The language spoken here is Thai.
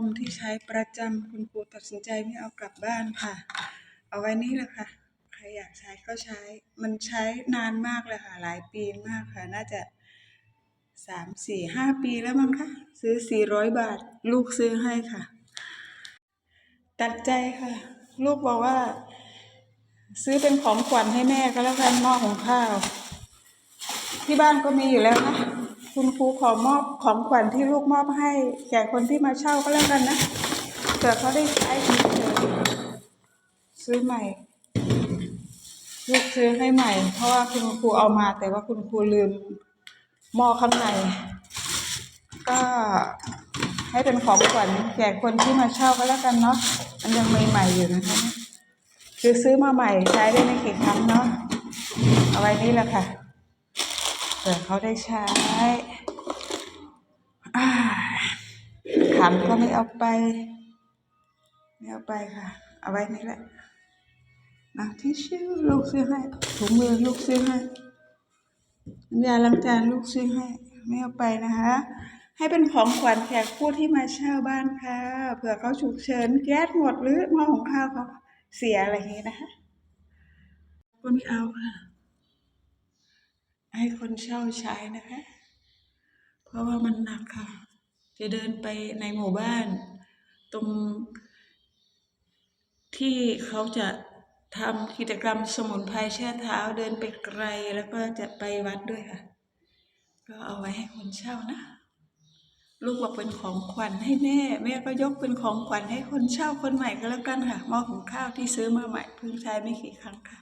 มที่ใช้ประจำคุณครูตัดสินใจไม่เอากลับบ้านค่ะ เอาไว้นี่แหละค่ะ ใครอยากใช้ก็ใช้ มันใช้นานมากเลยค่ะ หลายปีมากค่ะ น่าจะสามสี่ห้าปีแล้วมั้งคะ ซื้อสี่ร้อยบาท ลูกซื้อให้ค่ะ ตัดใจค่ะ ลูกบอกว่า ซื้อเป็นของขวัญให้แม่ก็แล้วกันหม้อของข้าว ที่บ้านก็มีอยู่แล้วนะ คุณครูขอมอบของขวัญที่ลูกมอบให้ แก่คนที่มาเช่าก็แล้วกันนะเผื่อเขาได้ใช้เฉยซื้อใหม่ ลูกซื้อให้ใหม่ เพราะว่าคุณครูเอามา แต่ว่าคุณครูลืมหม้อข้างใน ก็ให้เป็นของขวัญแก่คนที่มาเช่าก็แล้วกันเนาะมันยังใหม่ๆอยู่นะคะคือซื้อมาใหม่ใช้ได้ไม่กี่ครั้งเนาะเอาไว้นี่แหละค่ะ เผื่อเขาได้ใช้ขันก็ไม่เอาไป ไม่เอาไปค่ะ เอาไว้นี่แหละนะที่ชื่อลูกซื้อให้ถุงมือลูกซื้อให้น้ำยาล้างจานลูกซื้อให้ ไม่เอาไปนะคะ ให้เป็นของขวัญแขกผู้ที่มาเช่าบ้านค่ะเผื่อเขาฉุกเฉินแก๊สหมดหรือหม้อของข้าวเขาเสียอะไรอย่างนี้นะคะก็ไม่เอาค่ะ ให้คนเช่าใช้นะคะ เพราะว่ามันหนักค่ะ จะเดินไปในหมู่บ้าน ตรง ที่เขาจะทำกิจกรรมสมุนไพรแช่เท้าเดินไปไกลแล้วก็จะไปวัดด้วยค่ะ ก็เอาไว้ให้คนเช่านะ ลูกบอกเป็นของขวัญให้แม่ แม่ก็ยกเป็นของขวัญให้คนเช่าคนใหม่ก็แล้วกันค่ะหม้อหุงข้าวที่ซื้อมาใหม่เพิ่งใช้ไม่กี่ครั้งค่ะ